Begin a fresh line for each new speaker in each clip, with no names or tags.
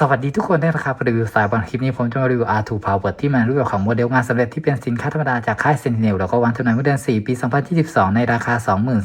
สวัสดีทุกคนด้นะครับรีวิวสายบอลคลิปนี้ผมจะมารีวิว R2 Power ที่มารูปแบบของโมเดลงานสำเร็จที่เป็นสินค้าธรรมดาจากค่ายเซนเนลแล้วก็วางจำหน่ายเมื่อเดือน 4 ปี 2022 ในราคา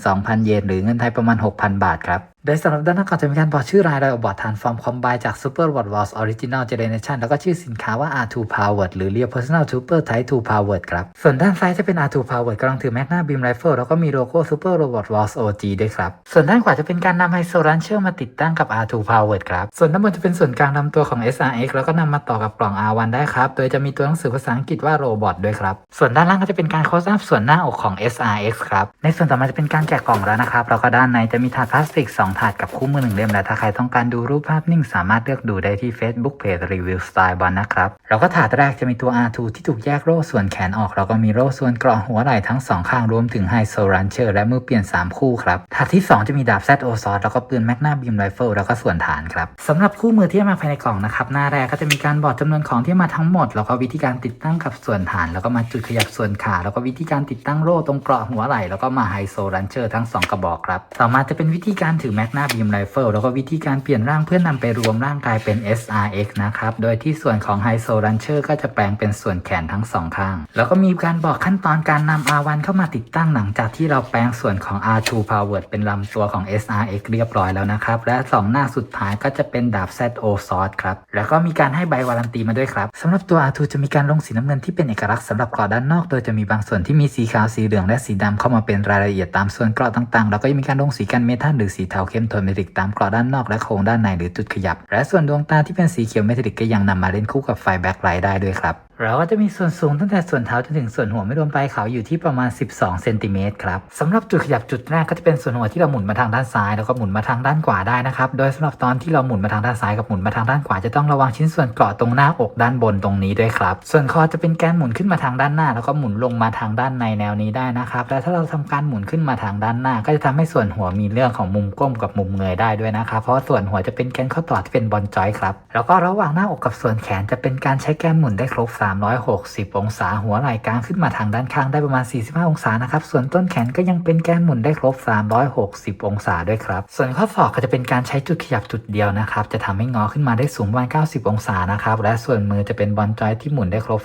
22,000 เยน หรือเงินไทยประมาณ 6,000 บาทครับโดยสำหรับด้านหน้าก่อนจะมีการบอกชื่อรายละเอียดบอร์ดฐานฟอร์มคอมไบจาก Super Robot Wars Original Generation แล้วก็ชื่อสินค้าว่า R2 Powered หรือเรียก Personal Trooper Type 2 Powered ครับ ส่วนด้านซ้ายจะเป็น R2 Powered กำลังถือ Magna Beam Rifle แล้วก็มีโลโก้ Super Robot Wars OG ด้วยครับ ส่วนด้านขวาจะเป็นการนำไฮโซรันเชอร์มาติดตั้งกับ R2 Powered ครับ ส่วนด้านบนจะเป็นส่วนกลางลำตัวของ SRX แล้วก็นำมาต่อกับกล่อง R1 ได้ครับ โดยจะมีตัวหนังสือภาษาอังกฤษว่า Robot ด้วยครับ ส่วนด้านล่างก็จะเป็นการโคสอัพส่วนหน้าอกของ SRX ครับ ในส่วนต่อมาจะเป็นการแกะกล่องแล้วนะครับแล้วก็ด้านในจะมีถาดพลาสติก2ถาดกับคู่มือหนึ่งเล่มและถ้าใครต้องการดูรูปภาพนิ่งสามารถเลือกดูได้ที่ Facebook Page Review Style บอลนะครับแล้วก็ถาดแรกจะมีตัว R2 ที่ถูกแยกโร่ส่วนแขนออกแล้วก็มีโร่ส่วนกราะหัวไหล่ทั้งสองข้างรวมถึงไฮโซรันเชอร์และมือเปลี่ยน 3 คู่ครับถาดที่ 2 จะมีดาบ ZO ซอสแล้วก็ปืนแมกนาบีมไรเฟิลแล้วก็ส่วนฐานครับสำหรับคู่มือที่มาภายในกล่องนะครับหน้าแรกก็จะมีการบอกจำนวนของที่มาทั้งหมด แล้วก็วิธีการติดตั้งกับส่วนฐาน แล้วก็มาจุดขยับส่วนขาแล้วก็วิธีการติดตั้งโร่ตรงเกราะหัวไหล่แล้วก็มาไฮโซรันเชอร์ทั้งสองกระบอกครับต่อมาจะเป็นวิธีการถือแมกนาบีมไรเฟิลแล้วก็วิธีการเปลี่ยนร่างเพื่อนนำไปรวมร่างกายเป็น SRX นะครับ โดยที่ส่วนของไฮโซรันเชอร์ก็จะแปลงเป็นส่วนแขนทั้งสองข้าง แล้วก็มีการบอกขั้นตอนการนำ R1 เข้ามาติดตั้งหลังจากที่เราแปลงส่วนของ R2 Powered เป็นลำตัวของ SRX เรียบร้อยแล้วนะครับ และ 2 หน้าสุดท้ายก็จะเป็นดาบ ZO Sword ครับ แล้วก็มีการให้ใบวารันตีมาด้วยครับสำหรับตัว R2 จะมีการลงสีน้ำเงินที่เป็นเอกลักษณ์สำหรับกราะด้านนอก โดยจะมีบางส่วนที่มีสีขาวสีเหลืองและสีดำเข้ามาเป็นรายละเอียดตามส่วนกราะต่างๆ แล้วก็ยังมีการลงสีกันเมทัลหรือสีเทาเข้มโทนเมทัลิกตามกรอบด้านนอกและโครงด้านในหรือจุดขยับ และส่วนดวงตาที่เป็นสีเขียวเมทัลิกก็ยังนำมาเล่นคู่กับไฟแบ็คไลท์ได้ด้วยครับ เราก็จะมีส่วนสูงตั้งแต่ส่วนเท้าจนถึงส่วนหัวไม่รวมปลายเขาอยู่ที่ประมาณ 12เซนติเมตรครับสำหรับจุดขยับจุดแรกก็จะเป็นส่วนหัวที่เราหมุนมาทางด้านซ้ายแล้วก็หมุนมาทางด้านขวาได้นะครับโดยสำหรับตอนที่เราหมุนมาทางด้านซ้ายกับหมุนมาทางด้านขวาจะต้องระวังชิ้นส่วนเกาะตรงหน้าอกด้านบนตรงนี้ด้วยครับ ส่วนคอจะเป็นแการหมุนขึ้นมาทางด้านหน้า แล้วก็หมุนลงมาทางด้านในแนวนี้ได้นะครับและถ้าเราทำการหมุนขึ้นมาทางด้านหน้า ก็จะทำให้ส่วนหัวมีเรื่องของมุมก้มกับมุมเงยได้ด้วยนะครับเพราะส่วนหัวจะเป็นแกนข้อต่อที่เป็นบอลจอยครับแล้วก็ระหว่างหน้าอกกับส่วนแขนจะเป็นการใช้แกนหมุนได้ครบ360 องศา หัวไหล่กลางขึ้นมาทางด้านข้างได้ประมาณ 45 องศานะครับ ส่วนต้นแขนก็ยังเป็นแกนหมุนได้ครบ 360 องศาด้วยครับ ส่วนข้อศอกก็จะเป็นการใช้จุดขยับจุดเดียวนะครับ จะทำให้งอขึ้นมาได้สูงประมาณ 90 องศานะครับ และส่วนมือจะเป็นบอลจอยที่หมุนได้ครบ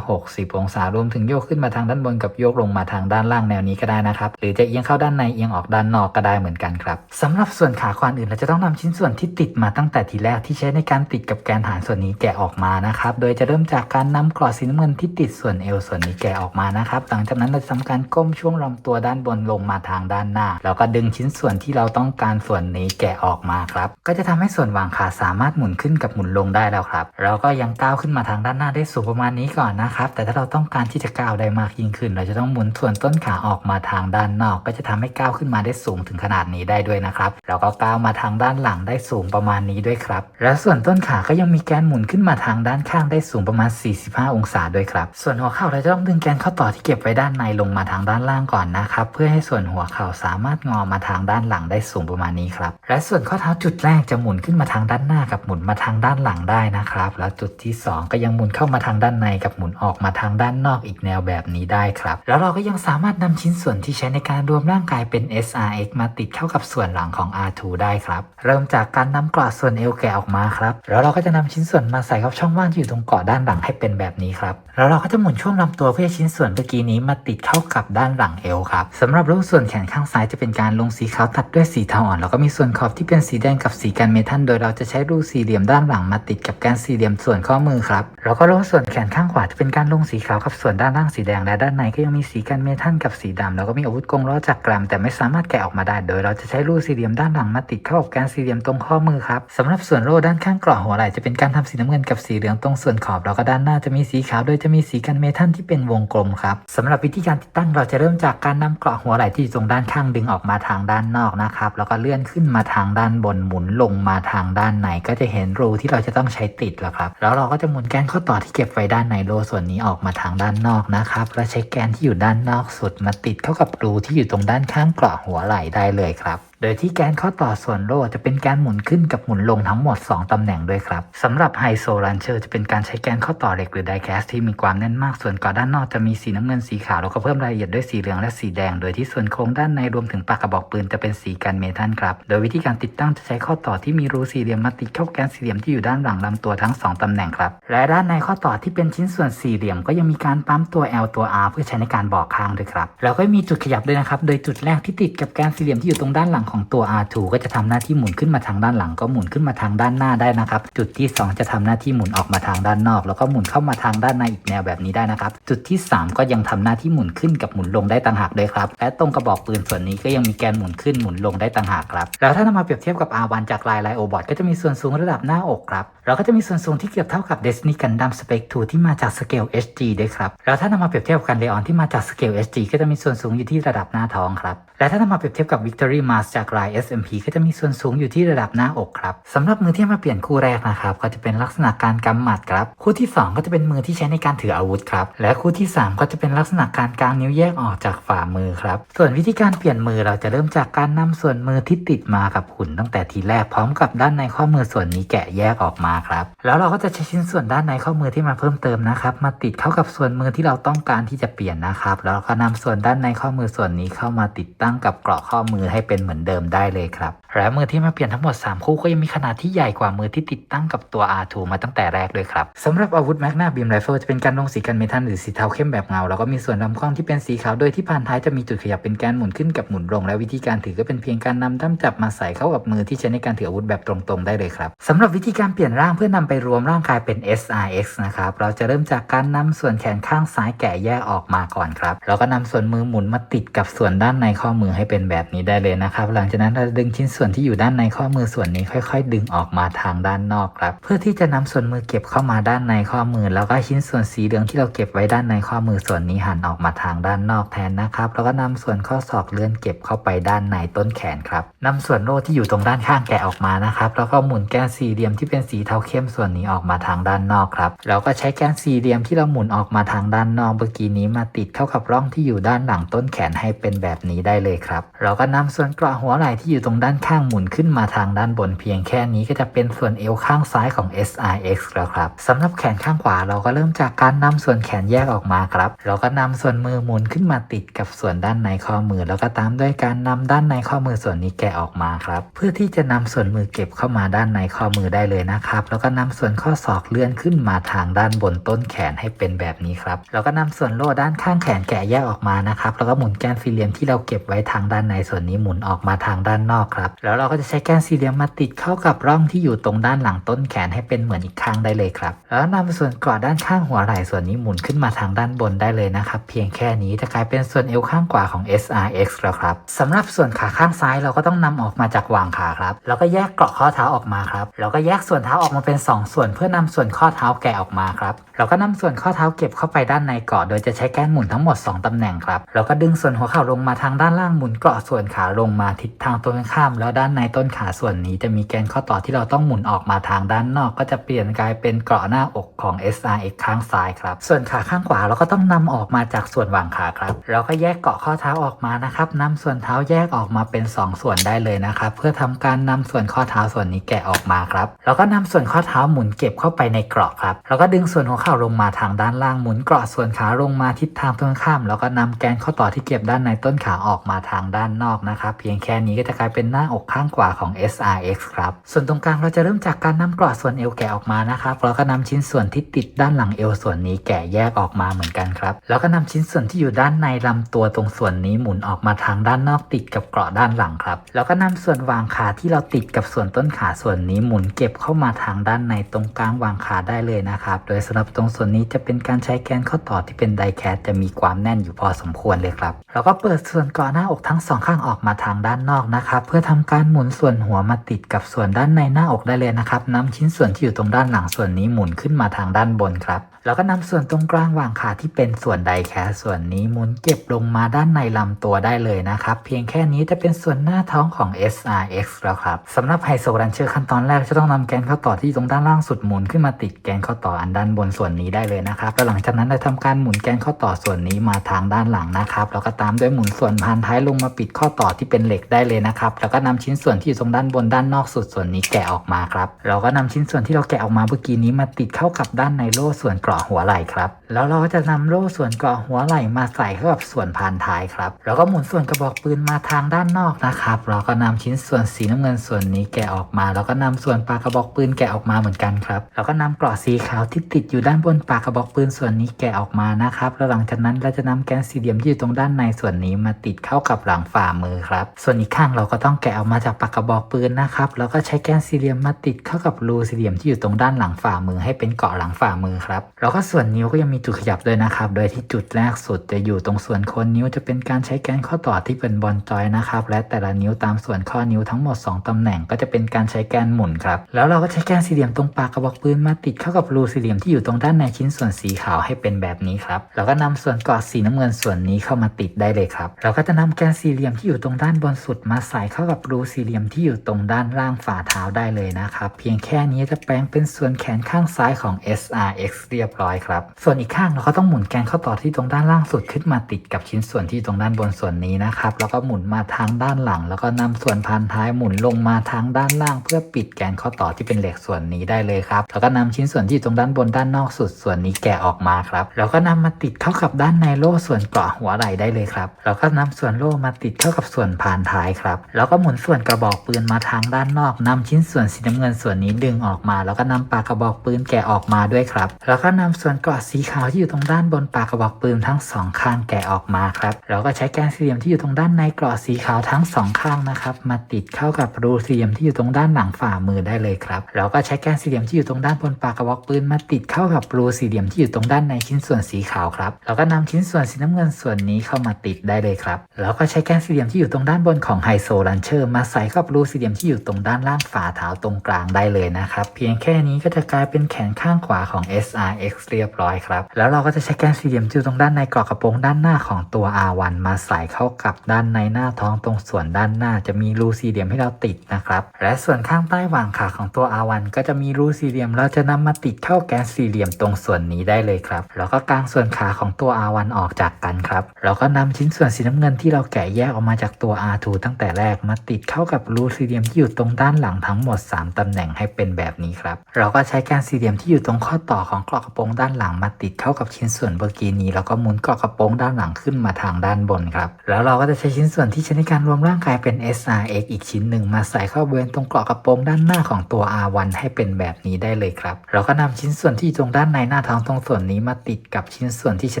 360 องศารวมถึงโยกขึ้นมาทางด้านบนกับโยกลงมาทางด้านล่างแนวนี้ก็ได้นะครับ หรือจะเอียงเข้าด้านในเอียงออกด้านนอกก็ได้เหมือนกันครับสำหรับส่วนขาควานอื่นเราจะต้องนำชิ้นส่วนที่ติดมาตั้งแต่ทีแรกที่ใช้ในการติดกับแกนฐานส่วนนี้แกะออกมานะครับ โดยจะเริ่มจากการนำกรอดสีน้ำเงินที่ติดส่วนเอวส่วนนี้แกะออกมานะครับ หลังจากนั้นเราจะทำการก้มช่วงลำตัวด้านบนลงมาทางด้านหน้า แล้วก็ดึงชิ้นส่วนที่เราต้องการส่วนนี้แกะออกมาครับ ก็จะทำให้ส่วนวางขาสามารถหมุนขึ้นกับหมุนลงได้แล้วครับ เราก็ยังก้าวขึ้นมาทางด้านหน้าได้สูงประมาณนี้ก่อนนะครับ แต่ถ้าเราต้องการที่จะก้าวได้มากยิ่งขึ้น เราจะต้องหมุนส่วนต้นขาออกมาทางด้านนอก ก็จะทำให้ก้าวขึ้นมาได้สูงถึงขนาดนี้ได้ด้วยนะครับแล้วก็ก้าวมาทางด้านหลังได้สูงประมาณนี้ด้วยครับ และส่วนต้นขาก็ยังมีแกนหมุนขึ้นมาทางด้านข้างได้สูงประมาณ 45องศาด้วยครับ ส่วนหัวเข่าเราจะต้องดึงแกนข้อต่อที่เก็บไว้ด้านในลงมาทางด้านล่างก่อนนะครับ เพื่อให้ส่วนหัวเข่าสามารถงอมาทางด้านหลังได้สูงประมาณนี้ครับ และส่วนข้อเท้าจุดแรกจะหมุนขึ้นมาทางด้านหน้ากับหมุนมาทางด้านหลังได้นะครับ แล้วจุดที่สองก็ยังหมุนเข้ามาทางด้านในกับหมุนออกมาทางด้านนอกอีกแนวแบบนี้ได้ครับ แล้วเราก็ยังสามารถนำชิ้นส่วนที่ใช้ในการรวมร่างกายเป็น SRX มาติดเข้ากับส่วนหลังของ R2 ได้ครับ เริ่มจากการนำกรอดส่วนเอวแกะออกมาครับ แล้วเราก็จะนำชิ้นส่วนมาใส่เข้าช่องว่างที่อยู่ตรงเกาะด้านหลังให้เป็นแบบนี้ครับ แล้วเราก็จะหมุนช่วงลำตัวเพื่อชิ้นส่วนเมื่อกี้นี้มาติดเข้ากับด้านหลังเอวครับสำหรับรูปส่วนแขนข้างซ้ายจะเป็นการลงสีขาวตัดด้วยสีเทาอ่อนแล้วก็มีส่วนขอบที่เป็นสีแดงกับสีกันเมทัลโดยเราจะใช้รูปสี่เหลี่ยมด้านหลังมาติดกับแกนสี่เหลี่ยมส่วนข้อมือครับแล้วก็รูปส่วนแขนข้างขวาจะเป็นการลงสีขาวกับส่วนด้านล่างสีแดงและด้านในก็ยังมีสีกันเมทัลกับสีดำแล้วก็มีอาวุธกงล้อจักกรัมแต่ไม่สามารถแกะออกมาได้ โดยเราจะใช้รูปสี่เหลี่ยมด้านหลังมาติดเข้ากับแกนสี่เหลี่ยมตรงข้อมือครับสำหรับส่วนโล่ด้านข้างกรอบหัวไหล่จะเป็นการทำสีน้ำเงินกับสีเหลืองตรงส่วนขอบแล้วก็ด้านหน้าจะมีสีขาวโดยจะมีสีกันเมทัลที่เป็นวงกลมครับสำหรับวิธีการติดตั้งเราจะเริ่มจากการนำเกราะหัวไหล่ที่อยู่ตรงด้านข้างดึงออกมาทางด้านนอกนะครับแล้วก็เลื่อนขึ้นมาทางด้านบนหมุนลงมาทางด้านในก็จะเห็นรูที่เราจะต้องใช้ติดแล้วครับ แล้วเราก็จะหมุนแกนข้อต่อที่เก็บไว้ด้านในโลส่วนนี้ออกมาทางด้านนอกนะครับแล้วใช้แกนที่อยู่ด้านนอกสุดมาติดเข้ากับรูที่อยู่ตรงด้านข้างเกราะหัวไหล่ได้เลยครับ โดยที่แกนข้อต่อส่วนโล่จะเป็นการหมุนขึ้นกับหมุนลงทั้งหมด 2 ตำแหน่งด้วยครับสำหรับไฮโซลันเชอร์จะเป็นการใช้แกนข้อต่อเหล็กหรือไดแคสที่มีความแน่นมากส่วนก่อด้านนอกจะมีสีน้ำเงินสีขาวแล้วก็เพิ่มรายละเอียดด้วยสีเหลืองและสีแดง โดยที่ส่วนโครงด้านในรวมถึงปากกระบอกปืนจะเป็นสีกันเมทัลครับโดยวิธีการติดตั้งจะใช้ข้อต่อที่มีรูสี่เหลี่ยมมาติดเข้าแกนสี่เหลี่ยมที่อยู่ด้านหลังลำตัวทั้งสองตำแหน่งครับและด้านในข้อต่อที่เป็นชิ้นส่วนสี่เหลี่ยมก็ยังมีการปั๊มตัว L ตัว R เพื่อใช้ในการบอกข้างด้วยครับแล้วก็มีจุดขยับด้วยนะครับโดยจุดแรกที่ติดกับแกนสี่เหลี่ยมที่อยู่ตรงด้านหลังของตัว R2 ก็จะทำหน้าที่หมุนขึ้นมาทางด้านหลัง ก็หมุนขึ้นมาทางด้านหน้าได้นะครับ จุดที่ 2 จะทำหน้าที่หมุนออกมาทางด้านนอก แล้วก็หมุนเข้ามาทางด้านในอีกแนวแบบนี้ได้นะครับ จุดที่ 3 ก็ยังทำหน้าที่หมุนขึ้นกับหมุนลงได้ต่างหากด้วยครับ และตรงกระบอกปืนส่วนนี้ก็ยังมีแกนหมุนขึ้นหมุนลงได้ต่างหากครับ แล้วถ้านำมาเปรียบเทียบกับ R1 จากลายไลโอบอทก็จะมีส่วนสูงระดับหน้าอกครับแล้วก็จะมีส่วนสูงที่เกือบเท่ากับ Destiny Gundam Spec 2 ที่มาจากสเกล HG ด้วยครับ แล้วถ้านำมาเปรียบเทียบกับเลออนที่มาจากสเกล HG ก็จะมีส่วนสูงอยู่ที่ระดับหน้าท้องครับ และถ้านำมาเปรียบเทียบกับ Victory Mars จากลาย SMP ก็จะมีส่วนสูงอยู่ที่ระดับหน้าอกครับสำหรับมือที่มาเปลี่ยนคู่แรกนะครับก็จะเป็นลักษณะการกำหมัดครับ คู่ที่ 2 ก็จะเป็นมือที่ใช้ในการถืออาวุธครับ และคู่ที่ 3 ก็จะเป็นลักษณะการกางนิ้วแยกออกจากฝ่ามือครับ ส่วนวิธีการเปลี่ยนมือเราจะเริ่มจากการนำส่วนมือที่ติดมากับหุ่นตั้งแต่ทีแรกพร้อมกับด้านในข้อมือส่วนนี้แกะแยกออกมาครับแล้วเราก็จะใช้ชิ้นส่วนด้านในข้อมือที่มาเพิ่มเติมนะครับมาติดเข้ากับส่วนมือที่เราต้องการที่จะเปลี่ยนนะครับ แล้วก็นำส่วนด้านในข้อมือส่วนนี้เข้ามาติดตั้งกับเกราะข้อมือให้เป็นเหมือนเดิมได้เลยครับและมือที่มาเปลี่ยนทั้งหมด 3 คู่ก็ยังมีขนาดที่ใหญ่กว่ามือที่ติดตั้งกับตัว R2 มาตั้งแต่แรกด้วยครับสำหรับอาวุธแมกนาบีมไรเฟิลจะเป็นการลงสีกันเมทัลหรือสีเทาเข้มแบบเงาแล้วก็มีส่วนลำกล้องที่เป็นสีขาวโดยที่พานท้ายจะมีจุดขยับเป็นแการหมุนขึ้นกับหมุนลงและวิธีการถือก็เป็นเพียงการนำด้ามจับมาใส่เข้ากับมือที่ใช้ในการถืออาวุธแบบตรงๆ ได้เลยครับสำหรับวิธีการเปลี่ยนร่างเพื่อนำไปรวมร่างกายเป็น SRX นะครับ เราจะเริ่มจากการนำส่วนแขนข้างซ้ายแกะแยกออกมาก่อนครับแล้วก็นำส่วนมือหมุนมาติดกับส่วนด้านในข้อมือให้เป็นแบบนี้ได้เลยนะครับ หลังจากนั้นเราจะดึงชิ้นส่วนที่อยู่ด้านในข้อมือส่วนนี้ค่อยๆ ดึงออกมาทางด้านนอกครับ เพื่อที่จะนำส่วนมือเก็บเข้ามาด้านในข้อมือ แล้วก็ชิ้นส่วนสีเหลืองที่เราเก็บไว้ด้านในข้อมือส่วนนี้หันออกมาทางด้านนอกแทนนะครับแล้วก็นำส่วนข้อศอกเลื่อนเก็บเข้าไปด้านในต้นแขนครับนำส่วนโล่ที่อยู่ตรงด้านข้างแกะออกมานะครับแล้วก็หมุนแกนสี่เหลี่ยมที่เป็นสีเทาเข้มส่วนนี้ออกมาทางด้านนอกครับแล้วก็ใช้แกนสี่เหลี่ยมที่เราหมุนออกมาทางด้านนอกเมื่อกี้นี้มาติดเข้ากับร่องที่อยู่ด้านหลังต้นแขนให้เป็นแบบนี้ได้เลยครับ เราก็นำส่วนเกราะหัวไหล่ที่อยู่ตรงด้านข้างหมุนขึ้นมาทางด้านบนเพียงแค่นี้ก็จะเป็นส่วนเอวข้างซ้ายของ SRX แล้วครับสำหรับแขนข้างขวาเราก็เริ่มจากการนำส่วนแขนแยกออกมาครับ เราก็นำส่วนมือหมุนขึ้นมาติดกับส่วนด้านในข้อมือ แล้วก็ตามด้วยการนำด้านในข้อมือส่วนนี้แกะออกมาครับ เพื่อที่จะนำส่วนมือเก็บเข้ามาด้านในข้อมือได้เลยนะครับแล้วก็นำส่วนข้อศอกเลื่อนขึ้นมาทางด้านบนต้นแขนให้เป็นแบบนี้ครับ แล้วก็นำส่วนโล่ด้านข้างแขนแกะแยกออกมานะครับ แล้วก็หมุนแกนสี่เหลี่ยมที่เราเก็บไว้ทางด้านในส่วนนี้หมุนออกมาทางด้านนอกครับ แล้วเราก็จะใช้แกนสี่เหลี่ยมมาติดเข้ากับร่องที่อยู่ตรงด้านหลังต้นแขนให้เป็นเหมือนอีกข้างได้เลยครับ แล้วนำส่วนกอดด้านข้างหัวไหล่ส่วนนี้หมุนขึ้นมาทางด้านบนได้เลยนะครับ เพียงแค่นี้จะกลายเป็นส่วนเอวข้างขวาของ SRX แล้วครับสำหรับส่วนขาข้างซ้ายเราก็ต้องนำออกมาจากวางขาครับ แล้วก็แยกเกาะข้อเท้าออกมาครับ แล้วก็แยกส่วนเท้าออกมาเป็น 2 ส่วนเพื่อนำส่วนข้อเท้าแกะออกมาครับ เราก็นำส่วนข้อเท้าเก็บเข้าไปด้านในเกราะโดยจะใช้แกนหมุนทั้งหมด 2ตำแหน่งครับแล้วก็ดึงส่วนหัวเข่าลงมาทางด้านล่างหมุนเกาะส่วนขาลงมาทิศทางตรงข้าม แล้วด้านในต้นขาส่วนนี้จะมีแกนข้อต่อที่เราต้องหมุนออกมาทางด้านนอก ก็จะเปลี่ยนกลายเป็นเกาะหน้าอกของ SRX ข้างซ้ายครับ ส่วนขาข้างขวาเราก็ต้องนำออกมาจากส่วนหว่างขาครับ เราก็แยกเกาะข้อเท้าออกมานะครับนำส่วนเท้าแยกออกมาเป็น 2 ส่วนได้เลยนะครับ เพื่อทำการนำส่วนข้อเท้าส่วนนี้แกะออกมาครับ แล้วก็นำส่วนข้อเท้าหมุนเก็บเข้าไปในเกราะครับ แล้วก็ดึงส่วนหัวเข่าลงมาทางด้านล่างหมุนเกราะส่วนขาลงมาทิศทางตรงข้าม แล้วก็นำแกนข้อต่อที่เก็บด้านในต้นขาออกมาทางด้านนอกนะครับเพียงแค่นี้ก็จะกลายเป็นหน้าอกข้างขวาของ SRX ครับส่วนตรงกลางเราจะเริ่มจากการนำเกราะส่วนเอวแกะออกมานะครับแล้วก็นำชิ้นส่วนที่ติดด้านหลังเอวส่วนนี้แกะแยกออกมาเหมือนกันครับแล้วก็นำชิ้นส่วนที่อยู่ด้านในลำตัวตรงส่วนนี้หมุนออกมาทางด้านนอกติดกับเกราะด้านหลังครับแล้วก็นำส่วนวางขาที่เราติดกับส่วนต้นขาส่วนนี้หมุนเก็บเข้ามาทางางด้านในตรงกลางวางขาได้เลยนะครับ โดยสำหรับตรงส่วนนี้จะเป็นการใช้แกนข้อต่อที่เป็นไดแคสจะมีความแน่นอยู่พอสมควรเลยครับแล้วก็เปิดส่วนกราะหน้าอกทั้งสองข้างออกมาทางด้านนอกนะครับ เพื่อทำการหมุนส่วนหัวมาติดกับส่วนด้านในหน้าอกได้เลยนะครับนำชิ้นส่วนที่อยู่ตรงด้านหลังส่วนนี้หมุนขึ้นมาทางด้านบนครับแล้วก็นำส่วนตรงกลางวางขาที่เป็นส่วนไดแคสส่วนนี้หมุนเก็บลงมาด้านในลำตัวได้เลยนะครับ เพียงแค่นี้จะเป็นส่วนหน้าท้องของ SRX แล้วครับสำหรับไฮโซรันเชอร์ขั้นตอนแรกจะต้องนำแกนเข้าต่อที่ตรงด้านล่างสุดหมุนขึ้นมาติดแกนข้อต่ออันด้านบนส่วนนี้ได้เลยนะครับแล้วหลังจากนั้นเราทำการหมุนแกนข้อต่อส่วนนี้มาทางด้านหลังนะครับแล้วก็ตามด้วยหมุนส่วนพานท้ายลงมาปิดข้อต่อที่เป็นเหล็กได้เลยนะครับแล้วก็นำชิ้นส่วนที่อยู่ตรงด้านบนด้านนอกสุดส่วนนี้แกะออกมาครับเราก็นำชิ้นส่วนที่เราแกะออกมาเมื่อกี้นี้มาติดเข้ากับด้านในโล่ส่วนเกราะหัวไหล่ครับ แล้วเราก็จะนำโล่ส่วนเกาะหัวไหล่มาใส่เข้ากับส่วนพานท้ายครับแล้วก็หมุนส่วนกระบอกปืนมาทางด้านนอกนะครับ เราก็นำชิ้นส่วนสีน้ำเงินส่วนนี้แกะออกมา แล้วก็นำส่วนปากกระบอกปืนแกะออกมาเหมือนกันครับแล้วก็นำเกราะสีขาวที่ติดอยู่ด้านบนปากกระบอกปืนส่วนนี้แกะออกมานะครับแล้วหลังจากนั้นเราจะนำแกนสี่เหลี่ยมที่อยู่ตรงด้านในส่วนนี้มาติดเข้ากับหลังฝ่ามือครับ ส่วนอีกข้างเราก็ต้องแกะออกมาจากปากกระบอกปืนนะครับแล้วก็ใช้แกนสี่เหลี่ยมมาติดเข้ากับรูสี่เหลี่ยมที่อยู่ตรงด้านหลังฝ่ามือให้เป็นเกาะหลังฝ่ามือครับแล้วก็ส่วนนิ้วก็ยังมีจุดขยับด้วยนะครับ โดยที่จุดแรกสุดจะอยู่ตรงส่วนโคนนิ้วจะเป็นการใช้แกนข้อต่อที่เป็นบอลจอยนะครับ และแต่ละนิ้วตามส่วนข้อนิ้วทั้งหมด 2 ตำแหน่งก็จะเป็นการใช้แกนหมุนครับ แล้วเราก็ใช้แกนสี่เหลี่ยมตรงปากกระบอกปืนมาติดเข้ากับรูสี่เหลี่ยมที่อยู่ตรงด้านในชิ้นส่วนสีขาวให้เป็นแบบนี้ครับแล้วก็นำส่วนกาะสีน้ำเงินส่วนนี้เข้ามาติดได้เลยครับ เราก็จะนำแกนสี่เหลี่ยมที่อยู่ตรงด้านบนสุดมาใส่เข้ากับรูสี่เหลี่ยมที่อยู่ตรงด้านล่างฝ่าเท้าได้เลยนะครับ เพียงแค่นี้จะแปลงเป็นส่วนแขนข้างซ้ายของ SRX เรียบร้อยครับ ส่วนอีกข้างเราก็ต้องหมุนแกนเข้าต่อที่ตรงด้านล่างสุดขึ้นมาติดกับชิ้นส่วนที่ตรงด้านบนส่วนนี้นะครับ แล้วก็หมุนมาทางด้านหลัง แล้วก็นำส่วนพันท้ายหมุนลงมาทางด้านล่าง เพื่อปิดแกนข้อต่อที่เป็นเหล็กส่วนนี้ได้เลยครับแล้วก็นำชิ้นส่วนที่ตรงด้านบนด้านนอกสุดส่วนนี้แกะออกมาครับแล้วก็นำมาติดเข้ากับด้านในโล่ส่วนเกาะหัวไหล่ได้เลยครับแล้วก็นำส่วนโล่มาติดเข้ากับส่วนพานท้ายครับแล้วก็หมุนส่วนกระบอกปืนมาทางด้านนอกนำชิ้นส่วนสีน้ำเงินส่วนนี้ดึงออกมา แล้วก็นำปากกระบอกปืนแกะออกมาด้วยครับแล้วก็นำส่วนเกาะสีขาวที่อยู่ตรงด้านบนปากกระบอกปืนทั้งสองข้างแกะออกมาครับแล้วก็ใช้แกนสี่เหลี่ยมที่อยู่ตรงด้านในกราะสีขาวทั้งสองข้างนะครับมาติดเข้ากับรูสี่เหลี่ยมที่อยู่ตรงด้านหลังฝ่ามือได้เลยครับแล้วก็ใช้แกนสี่เหลี่ยมที่อยู่ตรงด้านบนปากกระบอกปืนมาติดเข้ากับรูสี่เหลี่ยมที่อยู่ตรงด้านในชิ้นส่วนสีขาวครับแล้วก็นำชิ้นส่วนสีน้ำเงินส่วนนี้เข้ามาติดได้เลยครับแล้วก็ใช้แกนสี่เหลี่ยมที่อยู่ตรงด้านบนของไฮโซลันเชอร์มาใส่เข้ากับรูสี่เหลี่ยมที่อยู่ตรงด้านล่างฝ่าเท้าตรงกลางได้เลยนะครับเพียงแค่นี้ก็จะกลายเป็นแขนข้างขวาของ SRX เรียบร้อยครับแล้วเราก็จะใช้แกนสี่เหลี่ยมที่อยู่ตรงด้านในกรอกกระโปรงด้านหน้าของตัว R1 มาใส่เข้ากับด้านในหน้าท้องตรงส่วนด้านหน้า จะมีรูสี่เหลี่ยมให้เราติดนะครับ และส่วนข้างใต้หว่างขาของตัว R1 ก็จะมีรูสี่เหลี่ยม เราจะนำมาติดเข้าแกนสี่เหลี่ยมตรงส่วนนี้ได้เลยครับ แล้วก็กางส่วนขาของตัว R1 ออกจากกันครับแล้วก็นำชิ้นส่วนสีน้ำเงินที่เราแกะแยกออกมาจากตัว R2 ตั้งแต่แรกมาติดเข้ากับรูสี่เหลี่ยมที่อยู่ตรงด้านหลังทั้งหมด 3ตำแหน่งให้เป็นแบบนี้ครับ เราก็ใช้แกนสี่เหลี่ยมที่อยู่ตรงข้อต่อของกรอกกระโปรงด้านหลังมาติดเข้ากับชิ้นส่วนเมื่อกี้นี้แล้วก็หมุนกรอกกระโปรงด้านหลังขึ้นมาทางด้านบนครับ แล้วเราก็จะใช้ชิ้นส่วนที่ใช้ในการรวมร่างกายเป็น SRX อีกชิ้นหนึ่งมาใส่เข้าบริเวณตรงกรอกกระโปรงด้านหน้าของตัว R1 ให้เป็นแบบนี้ได้เลยครับ เราก็นำชิ้นส่วนที่ตรงด้านในหน้าท้องตรงส่วนนี้มาติดกับชิ้นส่วนที่ใช้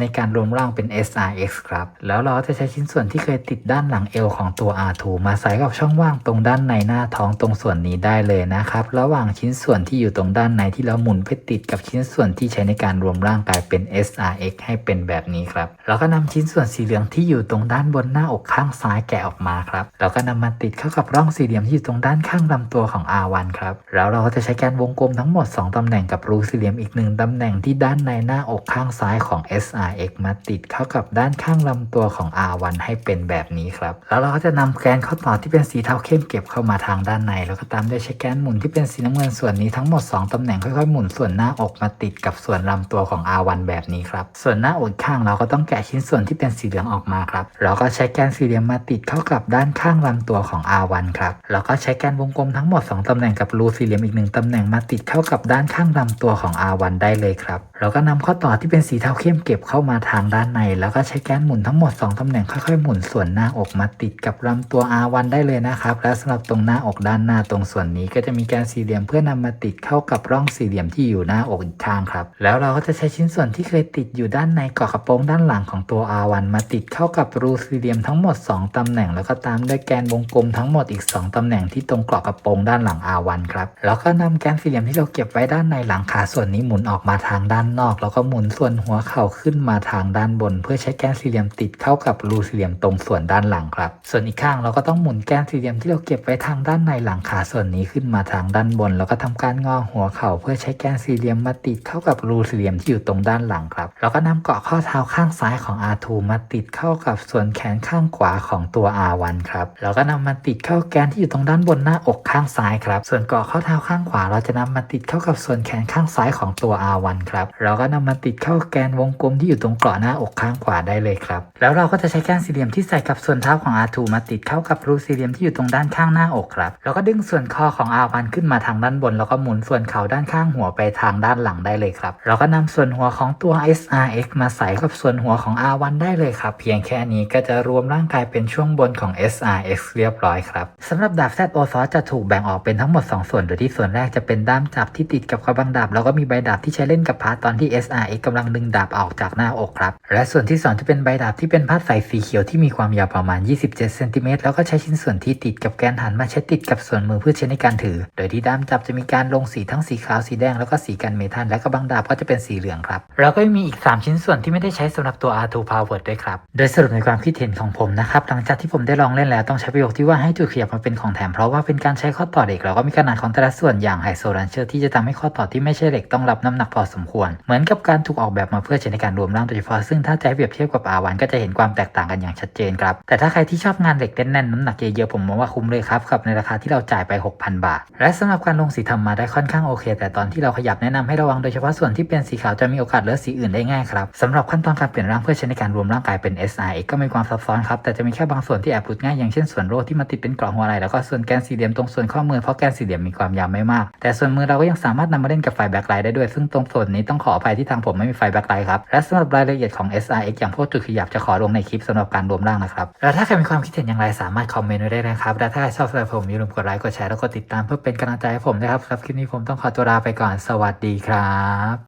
ในการรวมร่างเป็น SRX ครับ แล้วเราจะใช้ชิ้นส่วนที่เคยติดด้านหลังเอวของตัว R2 มาใส่กับช่องว่างตรงด้านในหน้าท้องตรงส่วนนี้ได้เลยนะครับ ระหว่างชิ้นส่วนที่อยู่ตรงด้านในที่เราหมุนไปติดกับชิ้นส่วนที่ใช้ในการรวมร่างกายเป็น SRX ให้เป็นแบบนี้ครับแล้วก็นำชิ้นส่วนสีเหลืองที่อยู่ตรงด้านบนหน้าอกข้างซ้ายแกะออกมาครับแล้วก็นำมาติดเข้ากับร่องสี่เหลี่ยมที่อยู่ตรงด้านข้างลำตัวของ R1 ครับแล้วเราก็จะใช้แกนวงกลมทั้งหมด 2ตำแหน่งกับรูสี่เหลี่ยมอีกหนึ่งตำแหน่งที่ด้านในหน้าอกข้างซ้ายของ SRX มาติดเข้ากับด้านข้างลำตัวของ R1 ให้เป็นแบบนี้ครับแล้วเราก็จะนำแกนข้อต่อที่เป็นสีเทาเข้มเก็บเข้ามาทางด้านใน แล้วก็ตามด้วยใช้แกนหมุนที่เป็นสีน้ำเงินส่วนนี้ทั้งหมด 2ตำแหน่งค่อยๆหมุนส่วนหน้าอกมาติดกับส่วนลำตัวของ R1 แบบนี้ครับ ส่วนหน้าอกข้างเราก็ต้องแกะชิ้นส่วนที่เป็นสีเหลืองออกมาครับ เราก็ใช้แกนสี่เหลี่ยมมาติดเข้ากับด้านข้างลำตัวของ R1 ครับ แล้วก็ใช้แกนวงกลมทั้งหมด 2ตำแหน่งกับรูสี่เหลี่ยมอีกหนึ่งตำแหน่งมาติดเข้ากับด้านข้างลำตัวของ R1 ได้เลยครับเราก็นำข้อต่อที่เป็นสีเทาเข้มเก็บเข้ามาทางด้านใน แล้วก็ใช้แกนหมุนทั้งหมด 2ตำแหน่งค่อยๆหมุนส่วนหน้าอกมาติดกับลำตัว R1 ได้เลยนะครับ และสำหรับตรงหน้าอกด้านหน้าตรงส่วนนี้ก็จะมีแกนสี่เหลี่ยมเพื่อนำมาติดเข้ากับร่องสี่เหลี่ยมที่อยู่หน้าอกอีกข้างครับ แล้วเราก็จะใช้ชิ้นส่วนวนที่เคยติดอยู่ด้านในเกาะกระโปรงด้านหลังของตัว R1 มาติดเข้ากับรูสี่เหลี่ยมทั้งหมด 2 ตำแหน่ง แล้วก็ตามด้วยแกนวงกลมทั้งหมดอีก 2 ตำแหน่งที่ตรงเกาะกระโปรงด้านหลัง R1 ครับแล้วก็นำแกนสี่เหลี่ยมที่เราเก็บไว้ด้านในหลังขาส่วนนี้หมุนออกมาทางด้านนอก แล้วก็หมุนส่วนหัวเข่าขึ้นมาทางด้านบน เพื่อใช้แกนสี่เหลี่ยมติดเข้ากับรูสี่เหลี่ยมตรงส่วนด้านหลังครับส่วนอีกข้างเราก็ต้องหมุนแกนสี่เหลี่ยมที่เราเก็บไว้ทางด้านในหลังขาส่วนนี้ขึ้นมาทางด้านบน แล้วก็ทำการงอหัวเข่าเพื่อใช้แกนสี่เหลี่ยมมาติดเข้ากับรูสี่เหลี่ยมที่อยู่ตรงด้านหลังครับ แล้วก็นำเกาะข้อเท้าข้างซ้ายของ R2 มาติดเข้ากับส่วนแขนข้างขวาของตัว R1 ครับ แล้วก็นำมาติดเข้าแกนที่อยู่ตรงด้านบนหน้าอกข้างซ้ายครับ ส่วนเกาะข้อเท้าข้างขวา เราจะนำมาติดเข้ากับส่วนแขนข้างซ้ายของตัว R1 ครับเราก็นำมาติดเข้าแกนวงกลมที่อยู่ตรงเกาะหน้าอกข้างขวาได้เลยครับ แล้วเราก็จะใช้แกนสี่เหลี่ยมที่ใส่กับส่วนเท้าของ R2 มาติดเข้ากับรูสี่เหลี่ยมที่อยู่ตรงด้านข้างหน้าอกครับ แล้วก็ดึงส่วนคอของ R1 ขึ้นมาทางด้านบน แล้วก็หมุนส่วนเข่าด้านข้างหัวไปทางด้านหลังได้เลยครับเราก็นำส่วนหัวของตัว SRX มาใส่กับส่วนหัวของ R1 ได้เลยครับ เพียงแค่นี้ก็จะรวมร่างกายเป็นช่วงบนของ SRX เรียบร้อยครับสำหรับดาบ Z o s o จะถูกแบ่งออกเป็นทั้งหมด 2 ส่วน โดยที่ส่วนแรกจะเป็นด้ามจับที่ติดกับกระบังดาบ แล้วก็มีใบดาบที่ใช้เล่นกับพาร์ตตอนที่ SRX กำลังดึงดาบออกจากหน้าอกครับ และส่วนที่ 2 จะเป็นใบดาบที่เป็นพาร์ตใสสีเขียวที่มีความยาวประมาณ 27เซนติเมตรแล้วก็ใช้ชิ้นส่วนที่ติดกับแกนหันมาใช้ติดกับส่วนมือเพื่อใช้ในการถือ โดยที่ด้ามจับจะมีการลงสีทั้งสีขาวสีแดงแล้วก็สีกันเมทัลและกระบังดาบก็จะเป็นสีเหลืองครับแล้วก็ยังมีอีก 3 ชิ้นส่วนที่ไม่ได้ใช้สำหรับตัว R2 Power ด้วยครับ โดยสรุปในความคิดเห็นของผมนะครับ หลังจากที่ผมได้ลองเล่นแล้วต้องใช้ประโยคที่ว่าให้จุดขยับมาเป็นของแถม เพราะว่าเป็นการใช้ข้อต่อเหล็กแล้วก็มีขนาดของแต่ละส่วนอย่างไฮโซลันเชอร์ที่จะทำให้ข้อต่อที่ไม่ใช่เหล็กต้องรับน้ำหนักพอสมควร เหมือนกับการถูกออกแบบมาเพื่อใช้ในการรวมร่างโดยเฉพาะซึ่งถ้าจะให้เปรียบเทียบกับ R1 ก็จะเห็นความแตกต่างกันอย่างชัดเจนครับแต่ถ้าใครที่ชอบงานเหล็กแน่นๆน้ำหนักเยอะๆผมมองว่าคุ้มเลยครับกับในราคาที่เราจ่ายไป 6,000 บาท และสำหรับการลงสีทำมาได้ค่อนข้างโอเค แต่ตอนที่เราขยับแนะนำให้ระวังโดยเฉพาะส่วนที่เป็นสีขาวจะมีโอกาสเลอะสีอื่นได้ง่ายครับสำหรับขั้นตอนการเปลี่ยนร่างเพื่อใช้ในการรวมร่างกายเป็น SRX ก็มีความซับซ้อนครับแต่จะมีแค่บางส่วนที่แอบหลุดง่ายอย่างเช่นส่วนโล่ที่มาติดเป็นกล่องหัวไหล่แล้วก็ส่วนแกนสี่เหลี่ยมตรงส่วนข้อมือเพราะแกนสี่เหลี่ยมมีความยาวไม่มาก แต่ส่วนมือเราก็ยังสามารถนำมาเล่นกับไฟแบ็คไลท์ได้ด้วย ซึ่งตรงส่วนนี้ต้องขออภัยที่ทางผมไม่มีไฟแบ็คไลท์ครับและสำหรับรายละเอียดของ SRX อย่างพวกจุดขยับจะขอลงในคลิปสำหรับการรวมร่างนะครับแล้วถ้าใครมีความคิดเห็นอย่างไรสามารถคอมเมนต์ไว้ได้นะครับและถ้าใครชอบสำหรับผมอย่าลืมกดไลค์กดแชร์แล้วก็ติดตามเพื่อเป็นกำลังใจให้ผมนะครับสำหรับคลิปนี้ผมต้องขอตัวลาไปก่อนสวัสดีครับ